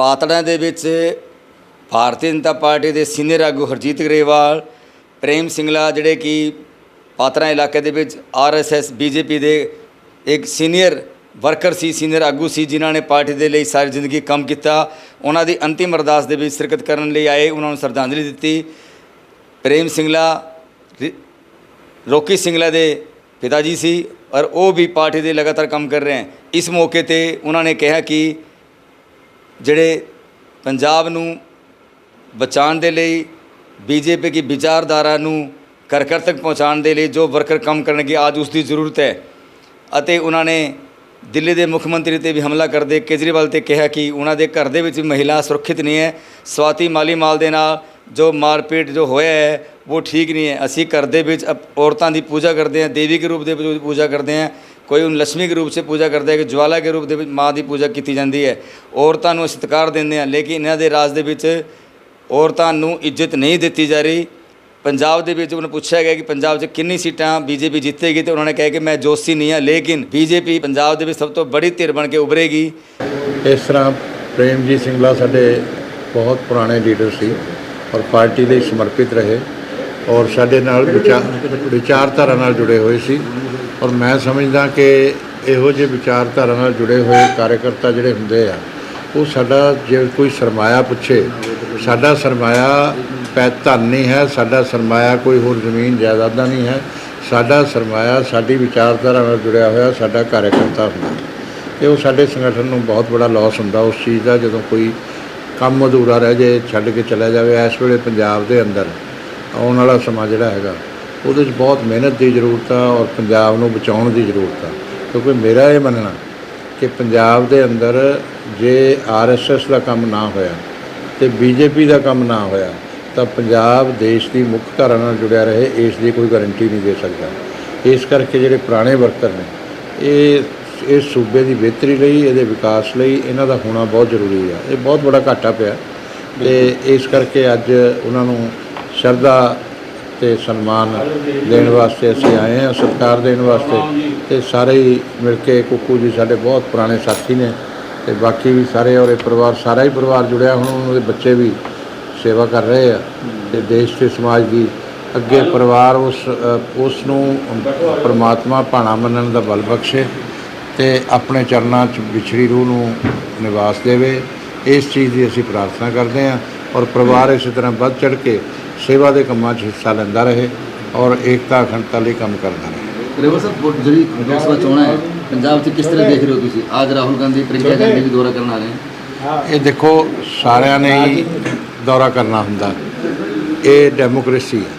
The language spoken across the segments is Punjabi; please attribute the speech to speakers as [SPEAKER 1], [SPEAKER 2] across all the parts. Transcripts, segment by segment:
[SPEAKER 1] ਪਾਤੜਾਂ ਦੇ ਵਿੱਚ ਭਾਰਤੀ ਜਨਤਾ ਪਾਰਟੀ ਦੇ ਸੀਨੀਅਰ ਆਗੂ ਹਰਜੀਤ ਗਰੇਵਾਲ, ਪ੍ਰੇਮ ਸਿੰਘਲਾ ਜਿਹੜੇ ਕਿ ਪਾਤੜਾਂ ਇਲਾਕੇ ਦੇ ਵਿੱਚ ਆਰਐਸਐਸ ਬੀਜੇਪੀ ਦੇ ਇੱਕ ਸੀਨੀਅਰ ਵਰਕਰ ਸੀ, ਸੀਨੀਅਰ ਆਗੂ ਸੀ, ਜਿਨ੍ਹਾਂ ਨੇ ਪਾਰਟੀ ਦੇ ਲਈ ਸਾਰੀ ਜ਼ਿੰਦਗੀ ਕੰਮ ਕੀਤਾ। ਉਹਨਾਂ ਦੀ ਅੰਤਿਮ ਅਰਦਾਸ ਦੇ ਵਿੱਚ ਸ਼ਿਰਕਤ ਕਰਨ ਲਈ ਆਏ, ਉਹਨਾਂ ਨੂੰ ਸ਼ਰਧਾਂਜਲੀ ਦਿੱਤੀ। ਪ੍ਰੇਮ ਸਿੰਘਲਾ ਰਿ- ਰੋਕੀ ਸਿੰਘਲਾ ਦੇ ਪਿਤਾ ਜੀ ਸੀ ਔਰ ਉਹ ਵੀ ਪਾਰਟੀ ਦੇ ਲਗਾਤਾਰ ਕੰਮ ਕਰ ਰਹੇ ਹਨ। ਇਸ ਮੌਕੇ ਤੇ ਉਹਨਾਂ ਨੇ ਕਿਹਾ ਕਿ ਜਿਹੜੇ ਪੰਜਾਬ ਨੂੰ ਬਚਾਉਣ ਦੇ ਲਈ, ਬੀਜੇਪੀ ਦੀ ਵਿਚਾਰਧਾਰਾ ਨੂੰ ਘਰ ਘਰ ਤੱਕ ਪਹੁੰਚਾਉਣ ਦੇ ਲਈ ਜੋ ਵਰਕਰ ਕੰਮ ਕਰਨਗੇ, ਅੱਜ ਉਸ ਦੀ ਜ਼ਰੂਰਤ ਹੈ। ਅਤੇ ਉਹਨਾਂ ਨੇ ਦਿੱਲੀ ਦੇ ਮੁੱਖ ਮੰਤਰੀ ਤੇ ਵੀ ਹਮਲਾ ਕਰਦੇ ਕੇਜਰੀਵਾਲ ਤੇ ਕਿਹਾ ਕਿ ਉਹਨਾਂ ਦੇ ਘਰ ਦੇ ਵਿੱਚ ਵੀ ਮਹਿਲਾ ਸੁਰੱਖਿਅਤ ਨਹੀਂ ਹੈ। ਸਵਾਤੀ ਮਾਲੀ ਮਾਲ ਦੇ ਨਾਲ ਜੋ ਮਾਰਪੀਟ ਜੋ ਹੋਇਆ ਹੈ, ਉਹ ਠੀਕ ਨਹੀਂ ਹੈ। ਅਸੀਂ ਘਰ ਦੇ ਵਿੱਚ ਅਪ- ਔਰਤਾਂ ਦੀ ਪੂਜਾ ਕਰਦੇ ਹਾਂ, ਦੇਵੀ ਦੇ ਰੂਪ ਦੇ ਵਿੱਚ ਪੂਜਾ ਕਰਦੇ ਹਾਂ। ਕੋਈ ਉਹਨੂੰ ਲక్ష్ਮੀ ਦੇ ਰੂਪ 'ਚ ਪੂਜਾ ਕਰਦਾ ਹੈ ਕਿ ਜਵਾਲਾ ਦੇ ਰੂਪ ਦੇ ਵਿੱਚ ਮਾਂ ਦੀ ਪੂਜਾ ਕੀਤੀ ਜਾਂਦੀ ਹੈ। ਔਰਤਾਂ ਨੂੰ ਅਸੀਂ ਸਤਿਕਾਰ ਦਿੰਦੇ ਹਾਂ, ਲੇਕਿਨ ਇਹਨਾਂ ਦੇ ਰਾਜ ਦੇ ਵਿੱਚ ਔਰਤਾਂ ਨੂੰ ਇੱਜ਼ਤ ਨਹੀਂ ਦਿੱਤੀ ਜਾ ਰਹੀ। ਪੰਜਾਬ ਦੇ ਵਿੱਚ ਉਹਨੂੰ ਪੁੱਛਿਆ ਗਿਆ ਕਿ ਪੰਜਾਬ 'ਚ ਕਿੰਨੀ ਸੀਟਾਂ ਬੀਜੇਪੀ ਜਿੱਤੇਗੀ ਤੇ ਉਹਨਾਂ ਨੇ ਕਿਹਾ ਕਿ ਮੈਂ ਜੋਸ਼ੀ ਨਹੀਂ ਹਾਂ, ਲੇਕਿਨ ਬੀਜੇਪੀ ਪੰਜਾਬ ਦੇ ਵਿੱਚ ਸਭ ਤੋਂ ਬੜੀ ਧਿਰ ਬਣ ਕੇ ਉਭਰੇਗੀ।
[SPEAKER 2] ਇਸ ਤਰ੍ਹਾਂ ਪ੍ਰੇਮਜੀਤ ਸਿੰਘਲਾ ਸਾਡੇ ਬਹੁਤ ਪੁਰਾਣੇ ਲੀਡਰ ਸੀ ਔਰ ਪਾਰਟੀ ਲਈ ਸਮਰਪਿਤ ਰਹੇ ਔਰ ਸਾਡੇ ਨਾਲ ਵਿਚਾਰ ਵਿਚਾਰਧਾਰਾ ਨਾਲ ਜੁੜੇ ਹੋਏ ਸੀ। ਔਰ ਮੈਂ ਸਮਝਦਾ ਕਿ ਇਹੋ ਜਿਹੇ ਵਿਚਾਰਧਾਰਾ ਨਾਲ ਜੁੜੇ ਹੋਏ ਕਾਰਜਕਰਤਾ ਜਿਹੜੇ ਹੁੰਦੇ ਆ, ਉਹ ਸਾਡਾ ਜੇ ਕੋਈ ਸਰਮਾਇਆ ਪੁੱਛੇ, ਸਾਡਾ ਸਰਮਾਇਆ ਪੈ ਧਨ ਨਹੀਂ ਹੈ, ਸਾਡਾ ਸਰਮਾਇਆ ਕੋਈ ਹੋਰ ਜ਼ਮੀਨ ਜਾਇਦਾਦਾਂ ਨਹੀਂ ਹੈ, ਸਾਡਾ ਸਰਮਾਇਆ ਸਾਡੀ ਵਿਚਾਰਧਾਰਾ ਨਾਲ ਜੁੜਿਆ ਹੋਇਆ ਸਾਡਾ ਕਾਰਜਕਰਤਾ ਹੁੰਦਾ। ਤੇ ਉਹ ਸਾਡੇ ਸੰਗਠਨ ਨੂੰ ਬਹੁਤ ਬੜਾ ਲਾਸ ਹੁੰਦਾ, ਉਸ ਚੀਜ਼ ਦਾ ਜਦੋਂ ਕੋਈ ਕੰਮ ਅਧੂਰਾ ਰਹਿ ਜੇ ਛੱਡ ਕੇ ਚਲਾ ਜਾਵੇ, ਇਸ ਵੇਲੇ ਪੰਜਾਬ ਦੇ ਅੰਦਰ ਆਉਣ ਵਾਲਾ ਸਮਾਂ ਜਿਹੜਾ ਹੈਗਾ ਉਹਦੇ 'ਚ ਬਹੁਤ ਮਿਹਨਤ ਦੀ ਜ਼ਰੂਰਤ ਆ ਔਰ ਪੰਜਾਬ ਨੂੰ ਬਚਾਉਣ ਦੀ ਜ਼ਰੂਰਤ ਆ। ਕਿਉਂਕਿ ਮੇਰਾ ਇਹ ਮੰਨਣਾ ਕਿ ਪੰਜਾਬ ਦੇ ਅੰਦਰ ਜੇ ਆਰਐਸਐਸ ਦਾ ਕੰਮ ਨਾ ਹੋਇਆ ਤੇ ਬੀਜੇਪੀ ਦਾ ਕੰਮ ਨਾ ਹੋਇਆ ਤਾਂ ਪੰਜਾਬ ਦੇਸ਼ ਦੀ ਮੁੱਖ ਧਾਰਾ ਨਾਲ ਜੁੜਿਆ ਰਹੇ ਇਸ ਦੀ ਕੋਈ ਗਾਰੰਟੀ ਨਹੀਂ ਦੇ ਸਕਦਾ। ਇਸ ਕਰਕੇ ਜਿਹੜੇ ਪੁਰਾਣੇ ਵਰਕਰ ਨੇ ਇਹ ਇਸ ਸੂਬੇ ਦੀ ਬਿਹਤਰੀ ਲਈ ਇਹਦੇ ਵਿਕਾਸ ਲਈ ਇਹਨਾਂ ਦਾ ਹੋਣਾ ਬਹੁਤ ਜ਼ਰੂਰੀ ਆ। ਇਹ ਬਹੁਤ ਬੜਾ ਘਾਟਾ ਪਿਆ ਤੇ ਇਸ ਕਰਕੇ ਅੱਜ ਉਹਨਾਂ ਨੂੰ ਸ਼ਰਧਾ ਤੇ ਸਨਮਾਨ ਦੇਣ ਵਾਸਤੇ ਅਸੀਂ ਆਏ ਹਾਂ, ਸਤਿਕਾਰ ਦੇਣ ਵਾਸਤੇ। ਤੇ ਸਾਰੇ ਹੀ ਮਿਲ ਕੇ ਕੁੱਕੂ ਜੀ ਸਾਡੇ ਬਹੁਤ ਪੁਰਾਣੇ ਸਾਥੀ ਨੇ ਤੇ ਬਾਕੀ ਵੀ ਸਾਰੇ ਔਰ ਇਹ ਪਰਿਵਾਰ ਸਾਰਾ ਹੀ ਪਰਿਵਾਰ ਜੁੜਿਆ ਹੁਣ ਉਹਨਾਂ ਦੇ ਬੱਚੇ ਵੀ ਸੇਵਾ ਕਰ ਰਹੇ ਆ ਤੇ ਦੇਸ਼ ਤੇ ਸਮਾਜ ਦੀ ਅੱਗੇ ਪਰਿਵਾਰ ਉਸ ਉਸ ਨੂੰ ਪਰਮਾਤਮਾ ਭਾਣਾ ਮੰਨਣ ਦਾ ਬਲ ਬਖਸ਼ੇ ਤੇ ਆਪਣੇ ਚਰਨਾਂ 'ਚ ਵਿਛੜੀ ਰੂਹ ਨੂੰ ਨਿਵਾਸ ਦੇਵੇ। ਇਸ ਚੀਜ਼ ਦੀ ਅਸੀਂ ਪ੍ਰਾਰਥਨਾ ਕਰਦੇ ਹਾਂ ਔਰ ਪਰਿਵਾਰ ਇਸੇ ਤਰ੍ਹਾਂ ਵੱਧ ਚੜ ਕੇ ਸੇਵਾ ਦੇ ਕੰਮਾਂ 'ਚ ਹਿੱਸਾ ਲੈਂਦਾ ਰਹੇ ਔਰ ਏਕਤਾ ਅਖੰਡਤਾ ਲਈ ਕੰਮ ਕਰਦਾ ਰਹੇ।
[SPEAKER 3] ਰੇਵਰ ਸਾਹਿਬ ਜਿਹੜੀ ਲੋਕ ਸਭਾ ਚੋਣਾਂ ਹੈ ਪੰਜਾਬ 'ਚ ਕਿਸ ਤਰ੍ਹਾਂ ਦੇਖ ਰਹੇ ਹੋ ਤੁਸੀਂ? ਅੱਜ ਰਾਹੁਲ ਗਾਂਧੀ ਪ੍ਰਿੰਕਾ ਗਾਂਧੀ ਵੀ ਦੌਰਾ ਕਰਨ ਆ ਰਹੇ ਹਨ।
[SPEAKER 2] ਇਹ ਦੇਖੋ ਸਾਰਿਆਂ ਨੇ ਹੀ ਦੌਰਾ ਕਰਨਾ ਹੁੰਦਾ। ਇਹ ਡੈਮੋਕ੍ਰੇਸੀ ਹੈ।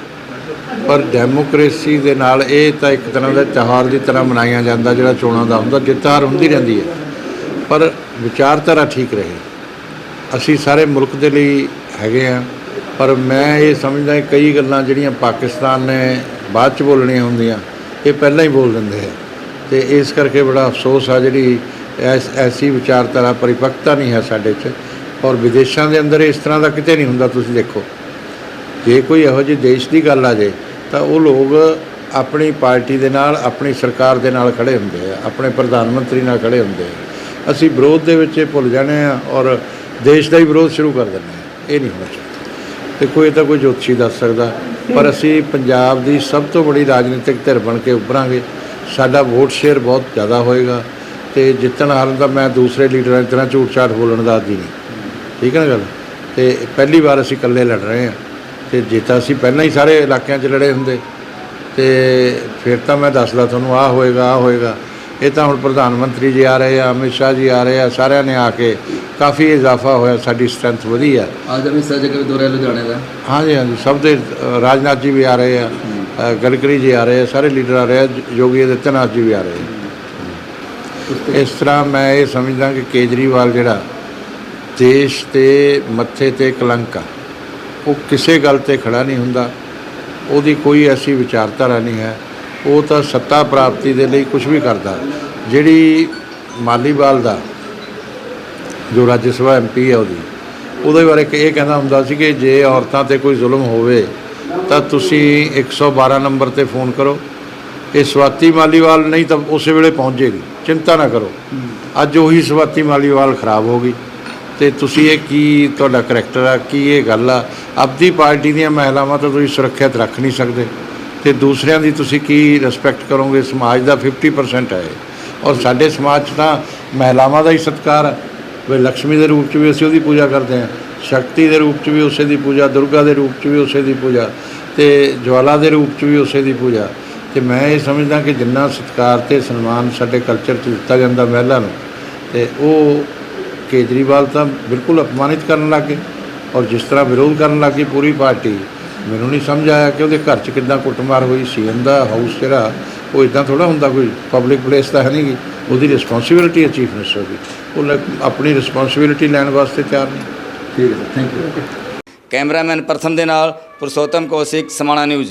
[SPEAKER 2] ਪਰ ਡੈਮੋਕ੍ਰੇਸੀ ਦੇ ਨਾਲ ਇਹ ਤਾਂ ਇੱਕ ਤਰ੍ਹਾਂ ਦਾ ਤਿਉਹਾਰ ਦੀ ਤਰ੍ਹਾਂ ਮਨਾਇਆ ਜਾਂਦਾ ਜਿਹੜਾ ਚੋਣਾਂ ਦਾ ਹੁੰਦਾ ਜਿੱਤ ਹਾਰ ਹੁੰਦੀ ਰਹਿੰਦੀ ਹੈ। ਪਰ ਵਿਚਾਰਧਾਰਾ ਠੀਕ ਰਹੇ। ਅਸੀਂ ਸਾਰੇ ਮੁਲਕ ਦੇ ਲਈ ਹੈਗੇ ਆ ਪਰ ਮੈਂ ਇਹ ਸਮਝਦਾ ਕਈ ਗੱਲਾਂ ਜਿਹੜੀਆਂ ਪਾਕਿਸਤਾਨ ਨੇ ਬਾਅਦ ਚ ਬੋਲਣੀਆਂ ਹੁੰਦੀਆਂ, ਇਹ ਪਹਿਲਾਂ ਹੀ ਬੋਲ ਦਿੰਦੇ ਆ। ਤੇ ਇਸ ਕਰਕੇ ਬੜਾ ਅਫਸੋਸ ਆ ਜਿਹੜੀ ਐਸ, ਐਸੀ ਵਿਚਾਰਧਾਰਾ ਪਰਿਪਕਤਾ ਨਹੀਂ ਹੈ ਸਾਡੇ 'ਚ। ਔਰ ਵਿਦੇਸ਼ਾਂ ਦੇ ਅੰਦਰ ਇਸ ਤਰ੍ਹਾਂ ਦਾ ਕਿਤੇ ਨਹੀਂ ਹੁੰਦਾ, ਤੁਸੀਂ ਦੇਖੋ। ਜੇ ਕੋਈ ਇਹੋ ਜਿਹੇ ਦੇਸ਼ ਦੀ ਗੱਲ ਆ ਜੇ, ਤਾਂ ਉਹ ਲੋਕ ਆਪਣੀ ਪਾਰਟੀ ਦੇ ਨਾਲ, ਆਪਣੀ ਸਰਕਾਰ ਦੇ ਨਾਲ ਖੜੇ ਹੁੰਦੇ ਆ, ਆਪਣੇ ਪ੍ਰਧਾਨ ਮੰਤਰੀ ਨਾਲ ਖੜੇ ਹੁੰਦੇ ਆ। ਅਸੀਂ ਵਿਰੋਧ ਦੇ ਵਿੱਚ ਇਹ ਭੁੱਲ ਜਾਣੇ ਆ ਔਰ ਦੇਸ਼ ਦਾ ਹੀ ਵਿਰੋਧ ਸ਼ੁਰੂ ਕਰ ਦਿੰਦੇ ਆ। ਇਹ ਨਹੀਂ ਹੋਣਾ ਚਾਹੀਦਾ। ਤੇ ਕੋਈ ਤਾਂ ਕੋਈ ਜੋਤਸ਼ੀ ਦੱਸ ਸਕਦਾ। ਪਰ ਅਸੀਂ ਪੰਜਾਬ ਦੀ ਸਭ ਤੋਂ ਬੜੀ ਰਾਜਨੀਤਿਕ ਧਿਰ ਬਣ ਕੇ ਉੱਭਰਾਂਗੇ। ਸਾਡਾ ਵੋਟ ਸ਼ੇਅਰ ਬਹੁਤ ਜ਼ਿਆਦਾ ਹੋਏਗਾ ਤੇ ਜਿੱਤਣ ਹਾਰਨ ਦਾ ਮੈਂ ਦੂਸਰੇ ਲੀਡਰਾਂ ਦੀ ਤਰ੍ਹਾਂ ਝੂਠ ਛਾਟ ਬੋਲਣ ਦਾ ਆਦੀ ਨਹੀਂ। ਠੀਕ ਹੈ ਨਾ ਗੱਲ? ਤੇ ਪਹਿਲੀ ਵਾਰ ਅਸੀਂ ਇਕੱਲੇ ਲੜ ਰਹੇ ਹਾਂ। ਤੇ ਜੇ ਤਾਂ ਅਸੀਂ ਪਹਿਲਾਂ ਹੀ ਸਾਰੇ ਇਲਾਕਿਆਂ 'ਚ ਲੜੇ ਹੁੰਦੇ। ਤੇ ਫਿਰ ਤਾਂ ਮੈਂ ਦੱਸਦਾ ਤੁਹਾਨੂੰ, ਆਹ ਹੋਏਗਾ ਆਹ ਹੋਏਗਾ। ਇਹ ਤਾਂ ਹੁਣ ਪ੍ਰਧਾਨ ਮੰਤਰੀ ਜੀ ਆ ਰਹੇ ਆ ਅਮਿਤ ਸ਼ਾਹ ਜੀ ਆ ਰਹੇ ਆ ਸਾਰਿਆਂ ਨੇ ਆ ਕੇ ਕਾਫੀ ਇਜ਼ਾਫਾ ਹੋਇਆ ਸਾਡੀ ਸਟਰੈਂਥ ਵਧੀ ਆ
[SPEAKER 3] ਅੱਜ ਅਮਿਤ ਸ਼ਾਹ ਜੀ ਦਾ ਵੀ ਦੌਰਾ ਲੁਧਿਆਣੇ ਦਾ।
[SPEAKER 2] ਹਾਂਜੀ ਹਾਂਜੀ ਸਭ ਦੇ ਰਾਜਨਾਥ ਜੀ ਵੀ ਆ ਰਹੇ ਆ ਅ, ਗਡਕਰੀ ਜੀ ਆ ਰਹੇ ਆ ਸਾਰੇ ਲੀਡਰ ਆ ਰਹੇ ਆ ਯੋਗੀ ਆਦਿੱਤਿਆਨਾਥ ਜੀ ਵੀ ਆ ਰਹੇ ਆ। ਇਸ ਤਰ੍ਹਾਂ ਮੈਂ ਇਹ ਸਮਝਦਾ ਕਿ ਕੇਜਰੀਵਾਲ ਜਿਹੜਾ ਦੇਸ਼ ਤੇ ਮੱਥੇ ਤੇ ਕਲੰਕ ਆ ਉਹ ਕਿਸੇ ਗੱਲ ਤੇ ਖੜਾ ਨਹੀਂ ਹੁੰਦਾ ਉਹਦੀ ਕੋਈ ਐਸੀ ਵਿਚਾਰਧਾਰਾ ਨਹੀਂ ਹੈ। ਉਹ ਤਾਂ ਸੱਤਾ ਪ੍ਰਾਪਤੀ ਦੇ ਲਈ ਕੁਝ ਵੀ ਕਰਦਾ। ਜਿਹੜੀ ਮਾਲੀਵਾਲ ਦਾ, ਜੋ ਰਾਜ ਸਭਾ ਐਮਪੀ ਹੈ ਉਹਦੀ, ਉਹਦੇ ਬਾਰੇ ਕਿ ਇਹ ਕਹਿੰਦਾ ਹੁੰਦਾ ਸੀ ਕਿ ਜੇ ਔਰਤਾਂ ਤੇ ਕੋਈ ਜ਼ੁਲਮ ਹੋਵੇ, ਤਾਂ ਤੁਸੀਂ 112 ਨੰਬਰ ਤੇ ਫੋਨ ਕਰੋ। ਇਹ ਸਵਾਤੀ ਮਾਲੀਵਾਲ ਨਹੀਂ ਤਾਂ ਉਸੇ ਵੇਲੇ ਪਹੁੰਚ ਜੇਗੀ ਚਿੰਤਾ ਨਾ ਕਰੋ। ਅੱਜ ਉਹੀ ਸਵਾਤੀ ਮਾਲੀਵਾਲ ਖਰਾਬ ਹੋ ਗਈ। ਤੇ ਤੁਸੀਂ ਇਹ ਕੀ ਤੁਹਾਡਾ ਕਰੈਕਟਰ ਆ, ਕੀ ਇਹ ਗੱਲ ਆ? ਆਪਦੀ ਪਾਰਟੀ ਦੀਆਂ ਮਹਿਲਾਵਾਂ ਤਾਂ ਤੁਸੀਂ ਸੁਰੱਖਿਅਤ ਰੱਖ ਨਹੀਂ ਸਕਦੇ। ਤੇ ਦੂਸਰਿਆਂ ਦੀ ਤੁਸੀਂ ਕੀ ਰਿਸਪੈਕਟ ਕਰੋਗੇ? ਸਮਾਜ ਦਾ 50% ਹੈ ਔਰ ਸਾਡੇ ਸਮਾਜ 'ਚ ਤਾਂ ਮਹਿਲਾਵਾਂ ਦਾ ਹੀ ਸਤਿਕਾਰ ਹੈ। ਵੀ ਲక్ష్ਮੀ ਦੇ ਰੂਪ 'ਚ ਵੀ ਅਸੀਂ ਉਹਦੀ ਪੂਜਾ ਕਰਦੇ ਹਾਂ। ਸ਼ਕਤੀ ਦੇ ਰੂਪ 'ਚ ਵੀ ਉਸੇ ਦੀ ਪੂਜਾ, ਦੁਰਗਾ ਦੇ ਰੂਪ 'ਚ ਵੀ ਉਸੇ ਦੀ ਪੂਜਾ ਤੇ ਜਵਾਲਾ ਦੇ ਰੂਪ 'ਚ ਵੀ ਉਸੇ ਦੀ ਪੂਜਾ। ਤੇ ਮੈਂ ਇਹ ਸਮਝਦਾ ਕਿ ਜਿੰਨਾ ਸਤਿਕਾਰ ਤੇ ਸਨਮਾਨ ਸਾਡੇ ਕਲਚਰ 'ਚ ਦਿੱਤਾ ਜਾਂਦਾ ਮਹਿਲਾ ਨੂੰ, ਤੇ ਉਹ ਕੇਜਰੀਵਾਲ ਤਾਂ ਬਿਲਕੁਲ ਅਪਮਾਨਿਤ ਕਰਨ ਲੱਗੇ ਔਰ ਜਿਸ ਤਰ੍ਹਾਂ ਵਿਰੋਧ ਕਰਨ ਲੱਗੀ ਪੂਰੀ ਪਾਰਟੀ ਮੈਨੂੰ ਨਹੀਂ ਸਮਝ ਆਇਆ ਕਿ ਉਹਦੇ ਘਰ 'ਚ ਕਿੱਦਾਂ ਕੁੱਟਮਾਰ ਹੋਈ ਸੀਐਮ ਦਾ ਹਾਊਸ ਜਿਹੜਾ ਉਹ ਇਦਾਂ ਥੋੜਾ ਹੁੰਦਾ ਕੋਈ ਪਬਲਿਕ ਪਲੇਸ ਤਾਂ ਹੈ ਨਹੀਂ ਉਹਦੀ ਰਿਸਪੌਂਸਿਬਿਲਟੀ ਹੈ ਚੀਫ ਮਿਨਿਸਟਰ ਦੀ। ਉਹ ਲੈ- ਆਪਣੀ ਰਿਸਪੌਂਸਿਬਿਲਟੀ ਲੈਣ ਵਾਸਤੇ ਤਿਆਰ ਨਹੀਂ
[SPEAKER 3] ਠੀਕ ਹੈ ਥੈਂਕ ਯੂ
[SPEAKER 1] ਕੈਮਰਾਮੈਨ ਪ੍ਰਥਮ ਦੇ ਨਾਲ ਪੁਰਸ਼ੋਤਮ ਕੌਸ਼ਿਕ ਸਮਾਣਾ ਨਿਊਜ਼।